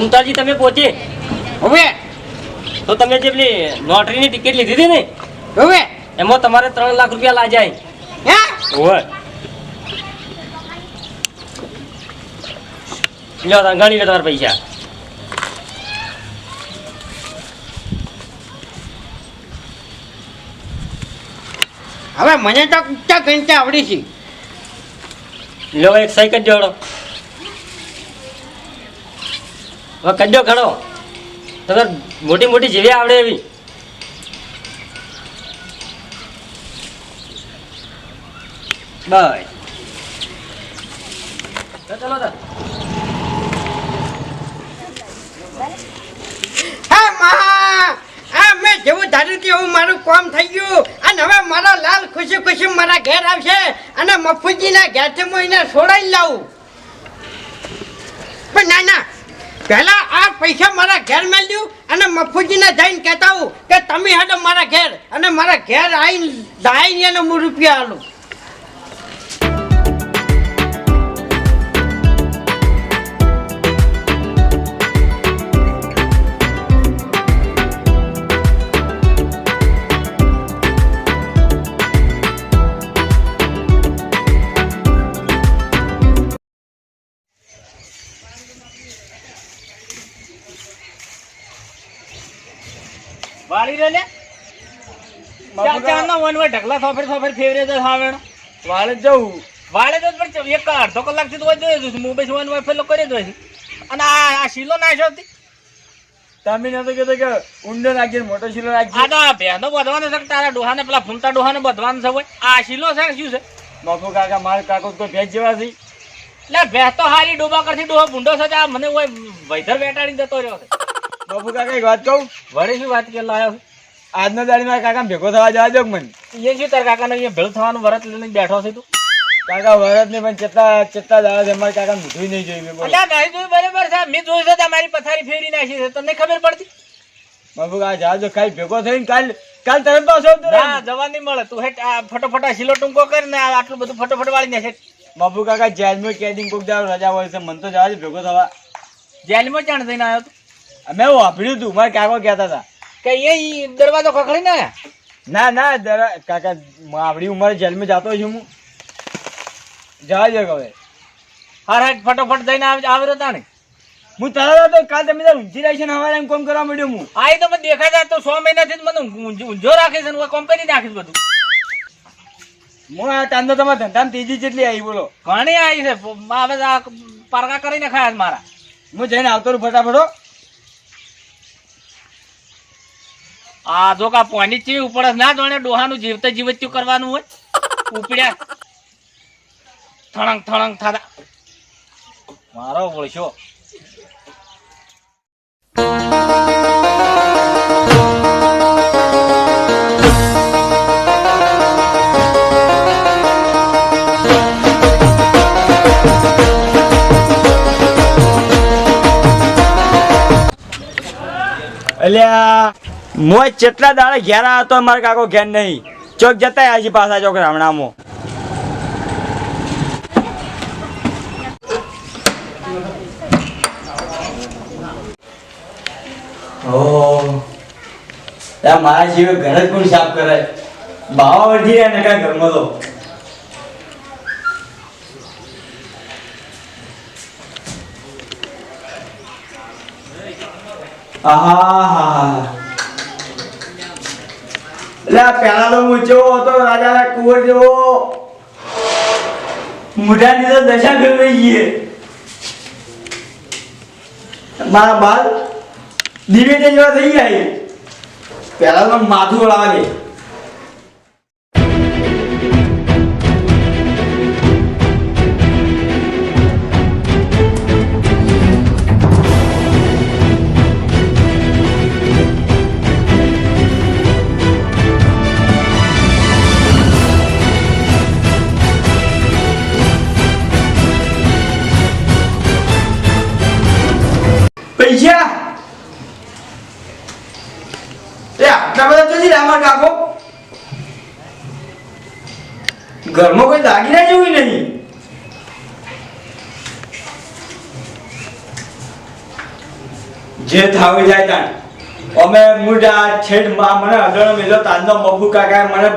કુંતાજી તમે પહોંચે. હવે? તો તમે જે પેલી લોટરીની ટિકિટ લીધી હતી ને હવે? એમાં તમારે ત્રણ લાખ રૂપિયા લા જાય હોય લ્યો ગણી લે તમારા પૈસા. હવે મને તો કુત્તા ગણતા આવડી છે. લો એક સાઈકલ કરજો હવે ખડો તમે મોટી મોટી જીવી આવડે એવી. બસ. ચલો તો. મા જેવું ધાર્યું એવું મારું કામ થઈ ગયું. અને હવે મારો લાલ ખુશી ખુશી મારા ઘેર આવશે અને મફુજીના ઘેરથી હું એને છોડાઈ લાવું. ના ના પહેલા આ પૈસા મારા ઘેર મેળ્યું અને મફુજીને જઈને કહેતા હું કે તમે હેડો મારા ઘેર. અને મારા ઘેર આવીને દાઈને એને હું રૂપિયા આલું. વાળી રે લે ચાર ચાર ના વન વાર ઢગલા સોફેર સોફેર ફેવરે તો સાવેણ વાળે જવું. વાળે તો પણ એક અડધો કલાકથી તો જોઈ દઉં મોબાઈલ વન વાર કરી દઉં અને આ આ શીલો નાખ્યો તમે નતો કહેતો કે ઊંડો નાખીએ મોટો શીલો આ તો આ બધવાનો છે તારા ડોહાને પેલા ફૂમતા ડોહાને બધવાનું છે હોય. આ શીલો છે શું છે? બાપુ કાકા મારા કાકો તો ભેજ જેવા છે. એટલે ભેંસ તો હારી ડોબા કરતી ડોહો ભૂંડો છે આ મને વૈધર બેટાડી જતો રહ્યો છે. બાપુ કાકા એક વાત કહું? વળી શું વાત કે લાયો આજનો દાડી મારા કાકા ભેગો થવા જવા દો મને? એ શું તારા કાકાને અહીંયા ભેળ થવાનું વરત લઈને બેઠો છે તું? કાકા વરત ને પણ ચેતા ચેતા દાડા છે મારા કાકા મીઠું નહીં જોયું મેં અલ્યા નહીં જોયું બરાબર છે. મેં જોયું છે તમારી પથારી ફેરી નાખી છે. તમને ખબર પડતી? બાબુ કા જવા જો કાઈ ભેગો થઈને કાલ કાલ તમે પાછો ના. જવા નહીં મળે. તું હેટ આ ફટોફટ આ શીલો ટૂંકો કરીને આટલું બધું ફટોફટ વાળી નાખે. બાબુ કાકા જેલમાં કેદિંગ કોક જાવ રજા હોય છે મને તો જવા ભેગો થવા. જેલમાં જાણ થઈને આવ્યો તું? મેં વાપર્યું હતું મારા કાકો કહેતા હતા. કે એ દરવાજો ખખડી ને? ના ના દરા કાકા આપણી ઉંમરે જેલમાં જતો છું હું. જવા દો હવે. હાર હાટ ફટોફટ જઈને આવ- આવ્યો તાણે. હું તારા તો કાલ તમે તાર ઊંચી રાખી ને હવારે એમ કોમ કરવા માંડ્યો હું. આ તો મને દેખાય છે તો સો મહિનાથી જ મને ઊંઝો રાખે છે હું કંપની નાખીશ બધું. હું આ તાંદો તમારા ધંધામાં તેજી જેટલી આવી બોલો. ઘણી આવી છે. આ બધા પારકા કરીને ખાયા મારા. હું જઈને આવતો ફટાફટ હો. આ જો કા પાણી ચી ઉપર ના જોણે ડોહાનું જીવતે જીવત્યું કરવાનું હોય. ઉપડ્યા. થણંગ થણંગ થતા. મારો ઓળશો અલ્યા. મોજ જેટલા દાડે ઘેર આવ્યો તો મારે કાકો ઘેર નહીં. ચોક જતા હજી પાછા ચોક રામણામો. મારા જીવે ઘર જ કોણ સાફ કરે? બાવા વધી રહ્યા નકા ઘરમાં તો. આહા એટલે આ હું જેવો હતો, રાજાના કુંવર જેવો. મોઢાની તો દશા ગરવાઈ ગઈ મારા બાલ દિવે જેવા થઈ ગયા પેલા તો માથું ઓળાવા બધા તો નથી રામા કાકો ઘરમાં કોઈ દાગીના જેવું નહીં. જે થાવી જાય તાણ. અમે મુડા છેડમાં મને અડણ મેલો, તાંદો મફુ કાકા મને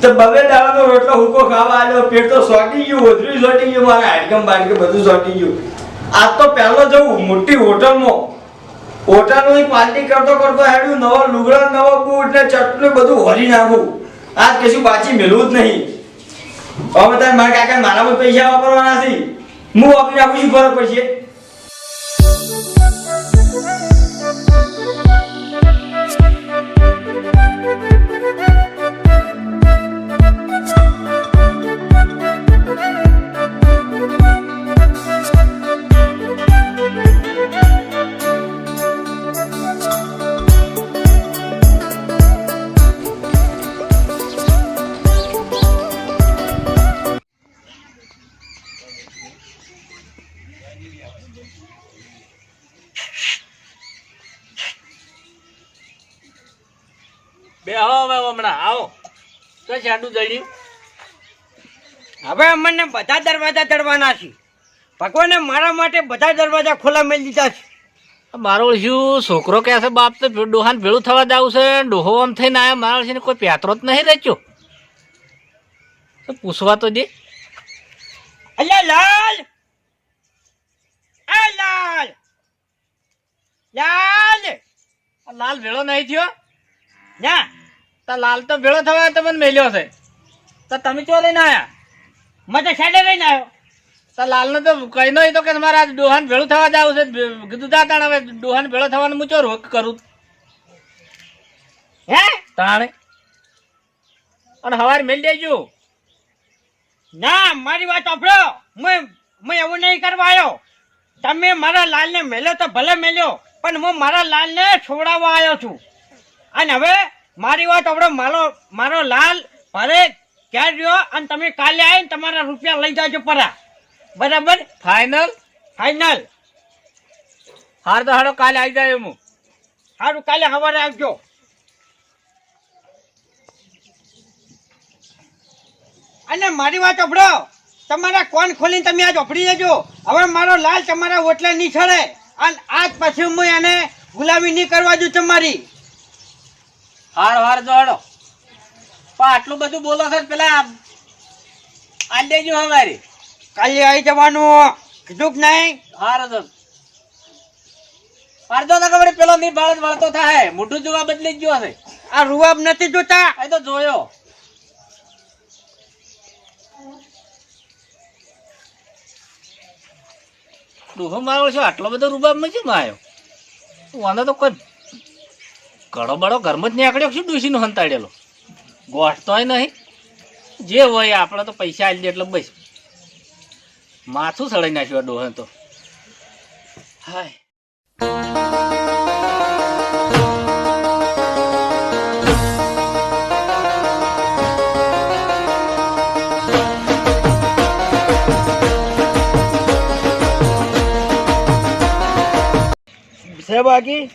તો બબે દાડાનો રોટલો હુકો ખાવા આવ્યો પેટ તો સોટી ગયું ઓધરી સોટી ગયું મારા, હાડકમ બાડકમ બધું સોટી ગયું. આ તો પહેલો જવું મોટી હોટલમાં. હોટલની પાર્ટી કરતો કરતો હેડ્યું નવો લુગડા, નવો બૂટ ને ચટલું બધું હોલી નાખું. આજ કશું પાછી મેળવું જ નહીં. હવે તારે મારા કાકા મારામાં પૈસા વાપરવાના નથી હું વાપરી નાખું છું ફરક પડશે. હવે અમને બધા દરવાજા ચડવાના છે. ભગવાને મારા માટે બધા દરવાજા ખોલા મેળ દીધા છે. મારો શું છોકરો કે છે બાપ તો ડોહાન ભેળું થવા જાવ છે ડોહો આમ થઈને આવ્યા મારો છે કોઈ પ્યાત્રો જ નહીં રચ્યો પૂછવા તો દે. અલ્યા લાલ! એ લાલ! લાલ! લાલ ભેળો નહીં થયો? ના. તો લાલ તો ભેળો થવા તમને મેલ્યો છે. તો તમે ચો લઈને આવ્યા? મતે સાડે લઈને આવ્યો. તો લાલ તો કઈ નો તો કે મારા ડોહાન ભેળું થવા જાવ છે. કીધું તાણ, હવે ડોહાન ભેળો થવાનું હું ચો રોક કરું? હે? તાણે? અને હવારે મેલ દેજો. ના, મારી વાત સાંભળો. મેં મેં એવું નહીં કરવા આવ્યો. તમે મારા લાલને મેલ્યો તો ભલે મેલ્યો, પણ હું મારા લાલને છોડાવવા આવ્યો છું. અને હવે મારી વાત આપણે મારો મારો લાલ ભલે ક્યાં રહ્યો અને તમે કાલે આવીને તમારા રૂપિયા લઈ જાજો પરા. બરાબર? ફાઇનલ ફાઇનલ હાર તો હાડો કાલે આવી જાય હું. સારું કાલે સવારે આવજો. અને મારી વાત સાંભળો તમારા કોણ ખોલીને તમે આજ ઓફડી દેજો હવે મારો લાલ તમારા ઓટલા નહીં છડે અને આજ પછી હું એને ગુલામી નહીં કરવા દઉં તમારી. હાર હાર જોડો પણ આટલું બધું બોલો છો પેલા આલ દેજો અમારી કાલે આવી જવાનું. કીધું કે નહીં? હાર તો અડધો તો ખબર પેલો ની બાળક વળતો થાય. મોઢું જોવા બદલી ગયો હશે આ રૂવાબ નથી જોતા? એ તો જોયો. ડોહો મારો છો આટલો બધો રૂબાબમાં કેમ આવ્યો વાંધો તો કોઈ ઘડો બડો ઘરમાં જ નીકળ્યો શું ડોશીનો હંતાડેલો? ગોઠતોય નહીં. જે હોય આપણે તો પૈસા આવી એટલે બસ. માથું સળાઈ નાખ્યું ડોહે તો. હાય. બાકી?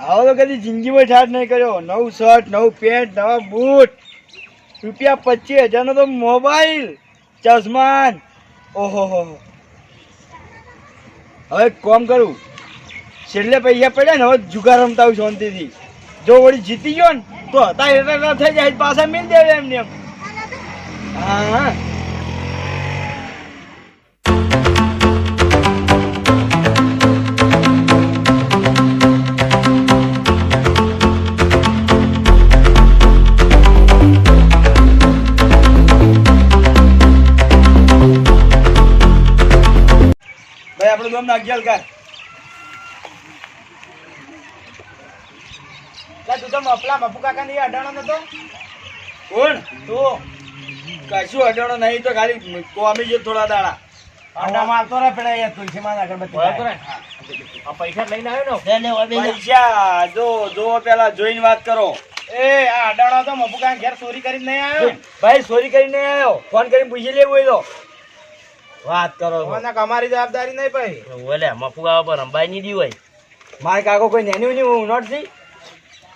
આવો તો કદી જિંદગીમાં ઠાટ નહીં કર્યો. નવું શર્ટ, નવું પેન્ટ, નવા બૂટ. રૂપિયા પચીસ હજારનો તો મોબાઈલ. ચશ્માન. ઓહો, હો. હવે કોમ કરું. છેલ્લે પૈસા પડ્યા ને, હવે જુગાર રમતા આવું શાંતિથી. જો વળી જીતી ગયો ને, તો હતા એટલા થઈ જાય, પાછા મિલ દેવે એમને એમ. હા હા. તું તો મફલા મફુ કાકા ની અડાણો નતો? કોણ? તું. કશું અડાણો નહીં તો ખાલી કોમી જે થોડા દાડા. આડા મારતો રે પેલા એ તુલસી માં અગરબત્તી પૈસા લઈને આવ્યો ને? પૈસા જો જો પેલા જોઈને વાત કરો. એ આ અડાણો તો મપુકા કાકા ઘેર ચોરી કરીને નહીં આવ્યો? ભાઈ ચોરી કરીને નહીં આવ્યો. ફોન કરીને પૂછી લેવું હોય તો. વાત કરો અમારી જવાબદારી નહીં ભાઈ. ઓલે મફુગા પર રંબાઈ ની દી હોય મારે કાકો કોઈ નેન્યુ ની નોટથી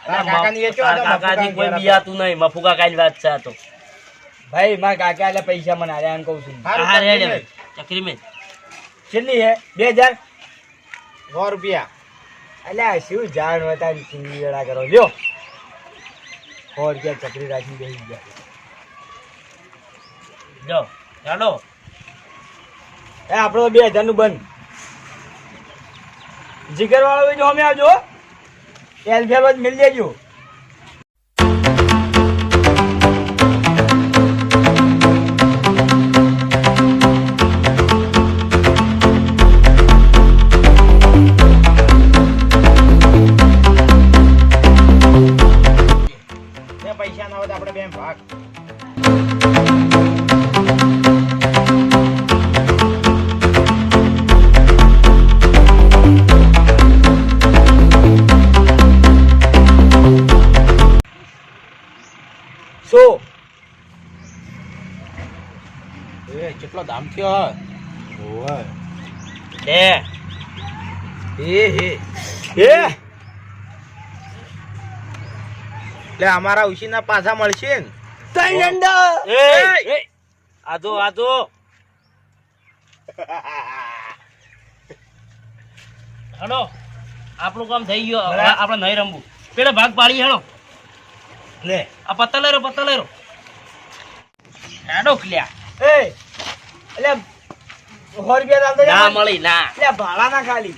કાકાજી કોઈ બિયાતું નહીં મફુગા કાઈ વાત છે તો. ભાઈ મારા કાકા એટલે પૈસા મને આલ્યા એમ કહું છું. હા રેડે ચકરી મેં કેટલી હે બે હજાર? સો રૂપિયા. અલ્યા શું જાણ હતા ચીંગી વેળા કરો. લ્યો. સો રૂપિયા ચકરી રાખીને બેસી ગયા. જો ચાલો. એ આપણે તો બે હજારનું બંધ. જીગરવાળો બી જો અમે આવજો એલફેલ જ મિલ જજો એટલે અમારા ઉશીના પાછા મળશે ને. તઈ અંડા એ આજો આજો. હેડો. આપણું કામ થઈ ગયું. હવે આપણે નહીં રમવું. પેલા ભાગ પાડી હેડો. લે. આ પત્તા લેરો પત્તા લેરો હેડો ક્લ્યા એ એટલે સો રૂપિયા ના મળી ના. એટલે ભાડા ના ખાલી.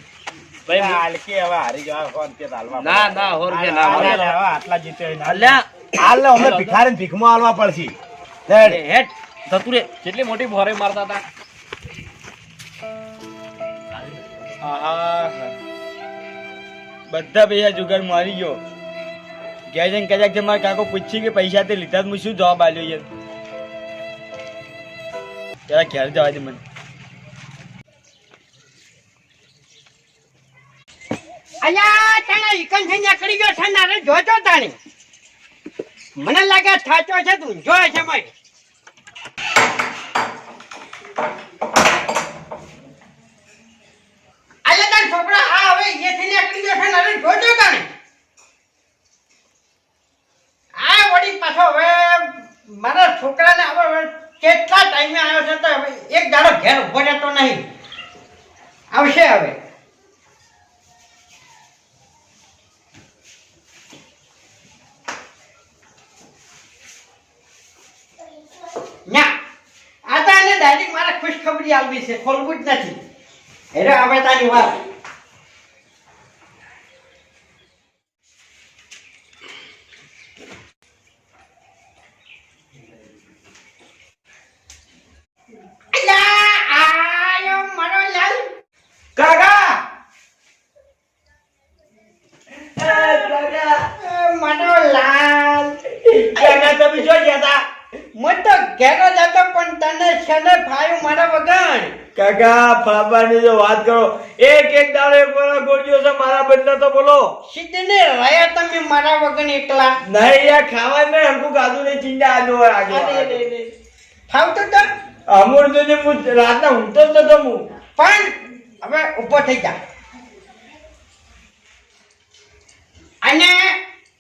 ના ના આટલા જીતે હાલ ભીખમાં હાલવા પડશે. રે કેટલી મોટી ભોરે મારતા હતા? બધા પૈસા જુગાર મારી ગયો. ઘેર જઈને કદાચ કે મારા કાકો પૂછી કે પૈસા તે લીધા તો હું શું જવાબ આલ્યો યાર ઘેર જવા દે મને. અલ્યા તને ઈકન થઈ નીકળી ગયો છે નારે જોજો તાણી. મને લાગે થાચો છે તું જો છે મય અલ્યા તાર છોકરા આ હવે એથી નીકળી ગયો છે નારે જોજો તાણી આ વળી પાછો હવે મારા છોકરાને હવે હવે કેટલા ટાઈમે આવ્યો છે તો હવે એક દાડો ઘેર ઊભો રહેતો નહીં આવશે હવે ના આ તો એને ડાયરેક્ટ મારે ખુશખબરી આલવી છે ખોલવું જ નથી. એટલે આવે તારી વાત અલા, આયો મારો લાલ કાકા એ મારો લાલ કાકા તમે શું કહેતા મત તો ઘેરો જતો પણ તને છેને ફાયું મારા વગર કાકા બાબાની જો વાત કરો એક એક દાડો એક વાર ગોળ્યો છે મારા બદલા તો બોલો. સીધને રહ્યા તમે મારા વગર એકલા. નહીં યાર ખાવા ને હમકું ગાધું ને ચિંતા આજો રે રે. ફાવતું તો? અમૂળ તો હું રાતના ઊંઘતો જ નતો હું. પણ હવે ઉપર થઈ જા. અને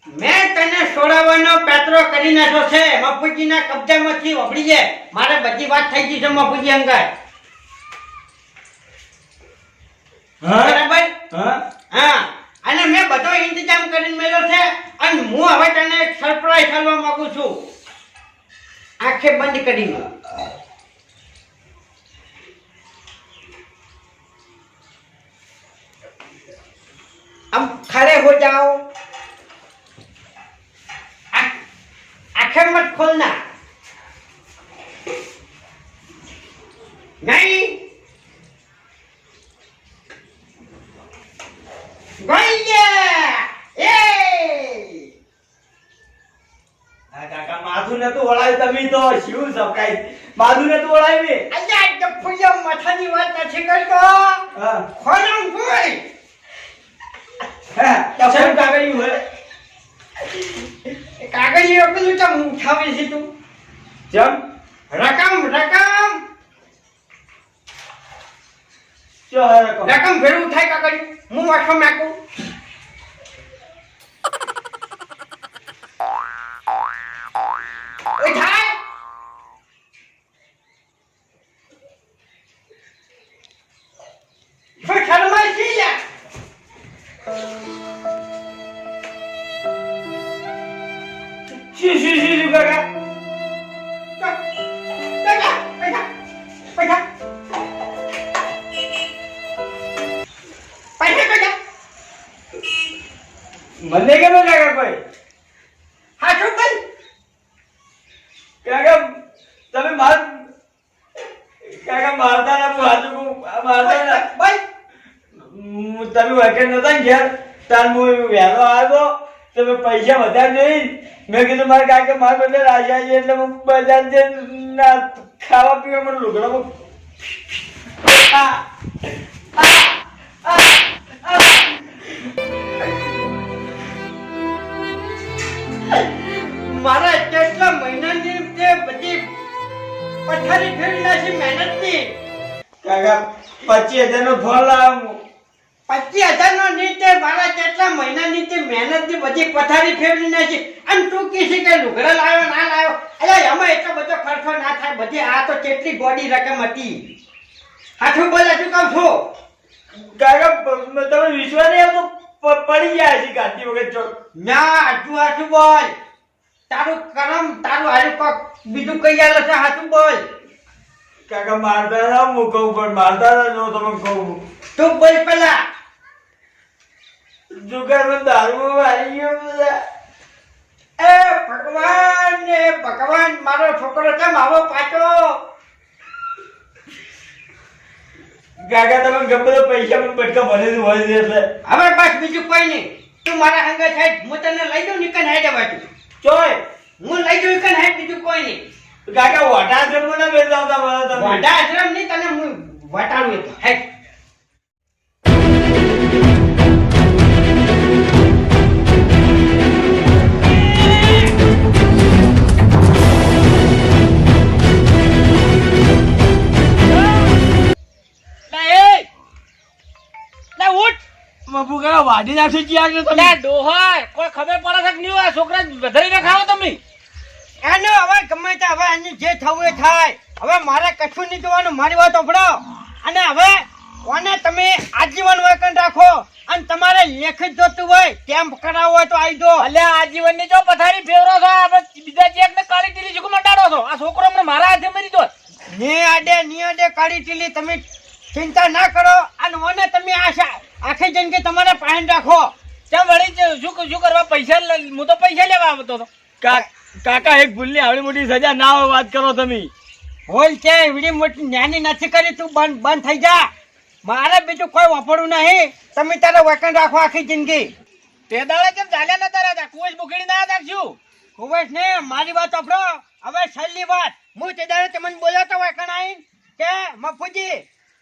મેં તને છોડાવવાનો પેત્રો કરી નાખ્યો છે. મફુજીના કબજામાંથી વપડી જાય. મારે બધી વાત થઈ ગઈ છે મફુજી અંગર હા બરાબર? હા? અને મેં બધો ઇંતજામ કરીને મેલો છે અને હું હવે તને એક સરપ્રાઈઝ કરવા માંગુ છું. આંખે બંધ કરીને આમ ખડે હો જાઓ. કાગળિયો ઉઠાવી છે તું. ચમ? રકમ રકમ! રકમ. ભેળું થાય કાકડી. હું વાંચો નાખું પૈસા વધારે નહીં. મેં કીધું મારે કાકા મારા બધા રાજા છે એટલે હું બજાર જઈને ના ખાવા પીવા મને લુગડા મારા કેટલા મહિનાની તે બધી પથારી ફેરી નાખી મહેનતની. કાકા પચીસ હજાર નો ફળ લાવ. પચીસ હજાર નો નીચે મારા કેટલા તે મહેનતની બધી પથારી ફેરવી નાખી. અને તું કીધી કે લુગડા લાવ્યો ના લાવ્યો? અરે એમાં એટલો બધો ખર્ચો ના થાય. બધી આ તો કેટલી બોડી રકમ હતી. હાથું બોલે શું કહું છું? કાકા તમે વિશ્વાસ નહીં આવતો પડી ગયા છે ગાંધી વગર ચોક ના હાથું હાથું બોલ. તારું કરમ તારું હારું કોક બીજું કઈ આલે છે હાથું બોલ. કાકા મારતા હતા હું કહું પણ મારતા હતા જો તમે કહું. તું બોલ પેલા જુગારમાં દારૂ આવી ગયો બધા. એ ભગવાન એ ભગવાન મારો છોકરો કેમ આવો પાછો? ગાગા તમે ગમે પૈસા પણ પટકા ભરે છે હોય એટલે. હવે બસ બીજું કોઈ નહીં. તું મારા હંગા થાય હું તને લઈ દઉં નીકળ હાઈડે બાજુ. ચોય. હું લઈ દઉં નીકળ હાઈડ બીજું કોઈ નહીં. ગાગા વટા જમવા ના બેસતા હતા મને તમે. વાડા આશ્રમ નહીં તને હું વટાડું તો હાઈડ વાડી નાખી ગયા કે તમે. ડોહા કોઈ ખબર પડે છે કે નહીં આ છોકરા વધારીને ખાવો તમે. એનો હવે ગમે તે હવે એની જે થવું એ થાય. હવે મારે કશું નહીં જોવાનું મારી વાત સાંભળો. અને હવે કોને તમે આજીવન વર્કન રાખો? અને તમારે લેખિત જોતું હોય કેમ્પ કરાવવો હોય તો આવી જો. અલ્યા આજીવનની જો પથારી ફેરો છો આપણે બીજા ચેક ને કાળી ટીલી ચૂકું મંડાડો છો? આ છોકરો મને મારા હાથે મરી દો ની આડે ની આડે કાળી ટીલી તમે ચિંતા ના કરો. અને મને તમે આશા આખી જિંદગી તમારે પાયન રાખો. ત્યાં વળી શું શું કરવા? પૈસા હું તો પૈસા લેવા આવતો હતો. કાકા એક ભૂલની આવડી મોટી સજા ના હોય વાત કરો તમે. હોલ છે એવડી મોટી નાની નથી કરી તું બંધ બંધ થઈ જા. મારે બીજું કોઈ વાપરવું નહીં. તમે તારે વેકન રાખો આખી જિંદગી. તે દાડે કેમ ચાલ્યા નતા રહ્યા કોઈ જ બુકડી ના નાખશું કુવેશ ને મારી વાત આપડો હવે છેલ્લી વાત. હું તે દાડે તમને બોલ્યો તો વેકણ આવીને કે મફુજી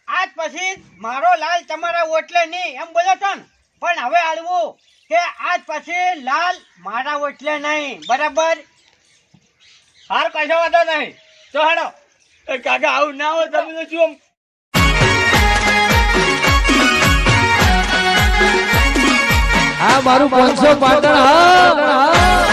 આજ પછી મારો લાલ તમારા ઓટલે નહીં એમ બોલો તો ને. પણ હવે આડવું કે આજ પછી લાલ મારા ઓટલે નહીં બરાબર? હાર કશો વાંધો નહીં. તો હેડો. એ કાકા આવું ના હોય તમે તો શું આ મારું પાંચસો પાટણ હા.